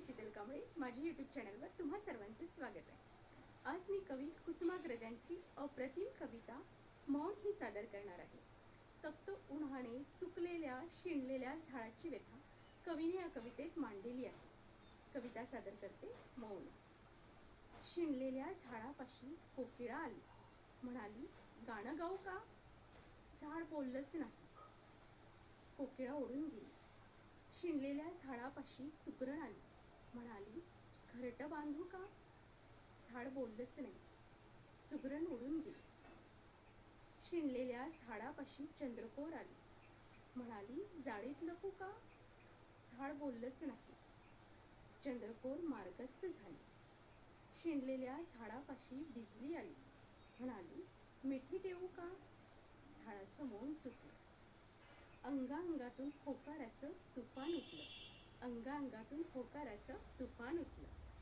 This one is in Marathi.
मी शीतल कांबळे माझ्या यूट्यूब चॅनलवर तुम्हा सर्वांचे स्वागत आहे. आज मी कवी कुसुमाग्रजांची अप्रतिम कविता मौन ही सादर करणार आहे. तप्त उन्हाने सुकलेल्या शिणलेल्या झाडाची व्यथा कवीने या कवितेत मांडलेली आहे. कविता सादर करते मौन. शिणलेल्या झाडापाशी कोकिळा आली. म्हणाली गाणं गाऊ का? झाड बोललंच नाही. कोकिळा ओढून गेली. शिणलेल्या झाडापाशी सुकरण आली. म्हणाली घरटं बांधू का? झाड बोललंच नाही. सुगरण उडून गेली. शिणलेल्या झाडापाशी चंद्रकोर आली. म्हणाली जाळीत लपू का? झाड बोललंच नाही. चंद्रकोर मार्गस्थ झाली. शिणलेल्या झाडापाशी बिजली आली. म्हणाली मिठी देऊ का? झाडाचं मौन सुटलं. अंगाअंगातून होकाराचं तुफान उठलं. अंगाअंगातून होकाराचं तुफान उठलं.